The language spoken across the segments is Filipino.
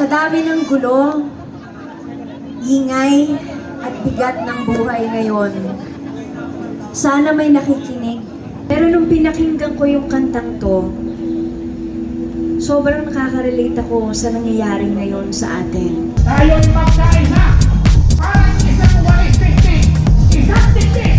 Sa dami ng gulo, ingay, at bigat ng buhay ngayon, sana may nakikinig. Pero nung pinakinggan ko yung kantang to, sobrang nakaka-relate ako sa nangyayari ngayon sa atin. Tayo'y magkaisa! Parang isang walis tiktik! Isang tiktik!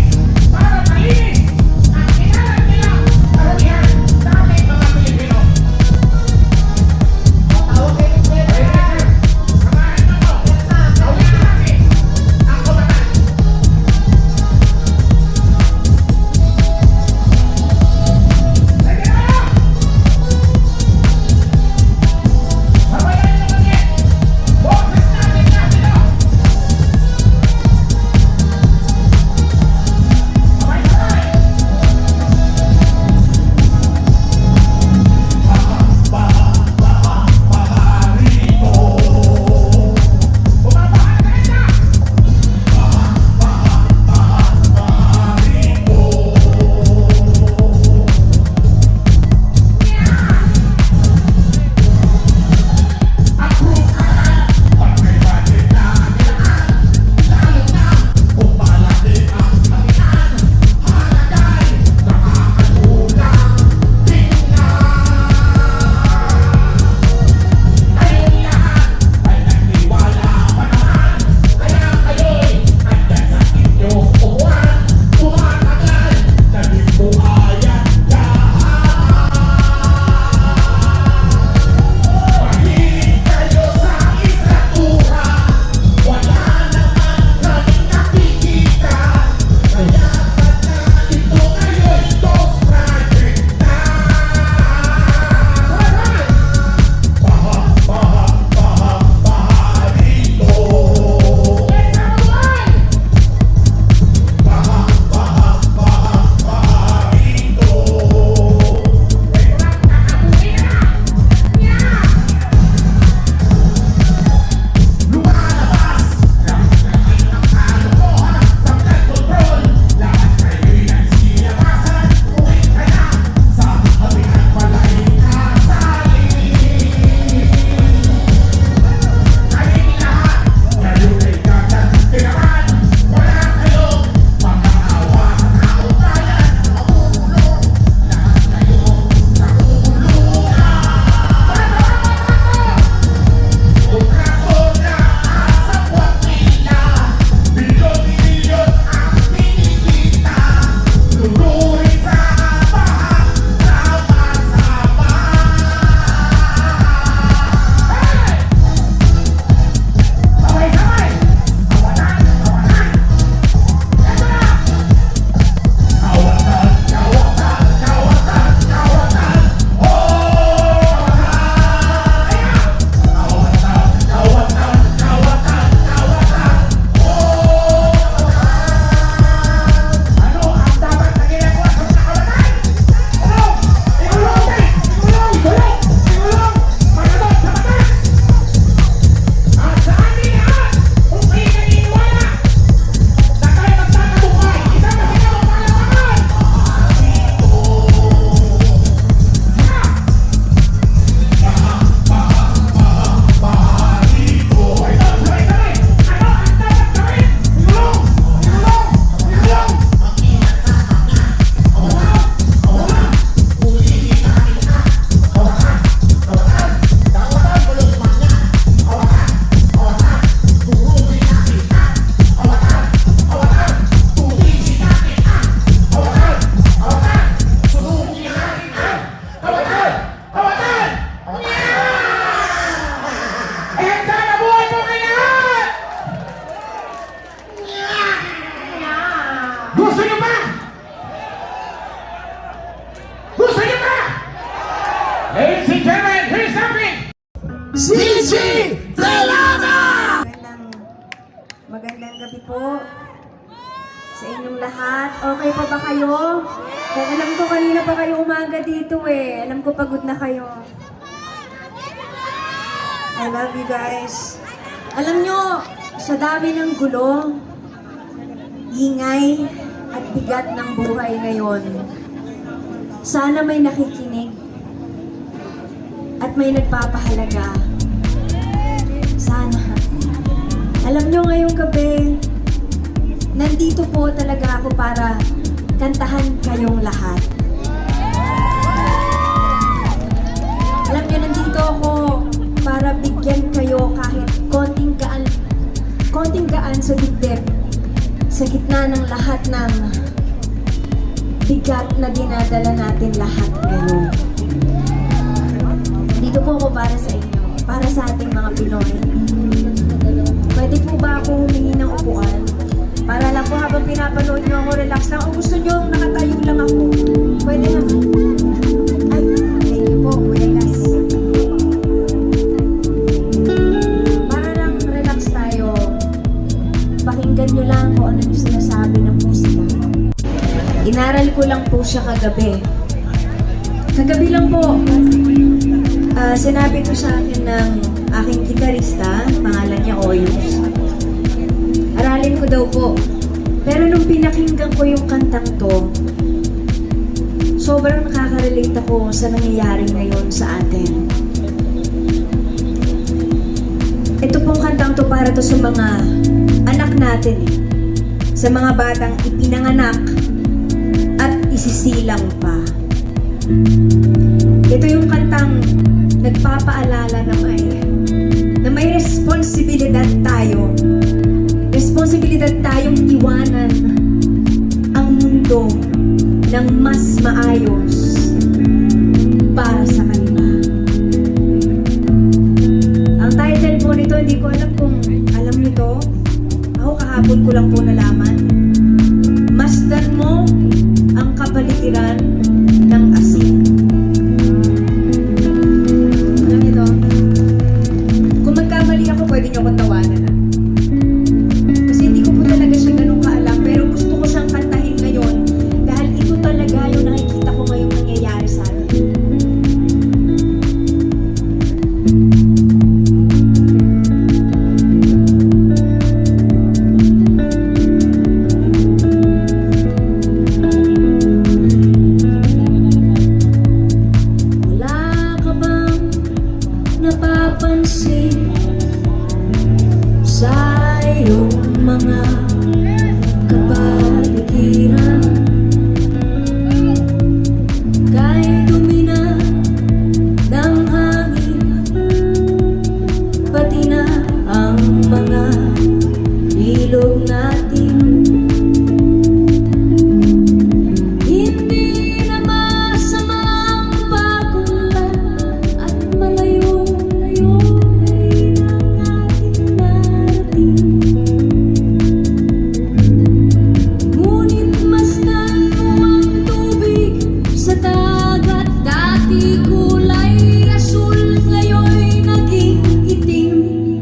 Ladies and gentlemen, here's something! Cici Dalaga! Magandang, magandang gabi po sa inyong lahat. Okay pa ba kayo? Dahil alam ko kanina pa kayo umaga dito eh. Alam ko pagod na kayo. I love you guys. Alam nyo, sa dami ng gulo, ingay, at bigat ng buhay ngayon, sana may nakikinig at may nagpapahalaga. Sana. Alam nyo ngayong gabi, nandito po talaga ako para kantahan kayong lahat. Alam nyo, nandito ako para bigyan kayo kahit konting gaan, konting gaan sa dibdib sa gitna ng lahat ng bigat na dinadala natin lahat. Lang. O gusto nyo, nakatayo lang ako. Pwede naman. Ay, thank you po, Kuya. Para lang relax tayo. Pakinggan nyo lang kung ano yung sinasabi ng musika. Inaral ko lang po siya kagabi. Kagabi lang po. Ah, sinabi ko sa akin ng aking gitarista, pangalan niya Oyos. Aralin ko daw po. Pero nung pinakinggan ko yung kantang to, sobrang nakaka-relate ako sa nangyayari ngayon sa atin. Ito pong kantang to para to sa mga anak natin. Sa mga batang ipinanganak at isisilang pa. Ito yung kantang nagpapaalala na may na may responsibilidad Responsibilidad tayong iwanan ang mundo ng mas maayos para sa kanila. Napapansin sa iyong mga kapaligiran? Kahit tumina ng hangin, pati na ang mga ilog natin.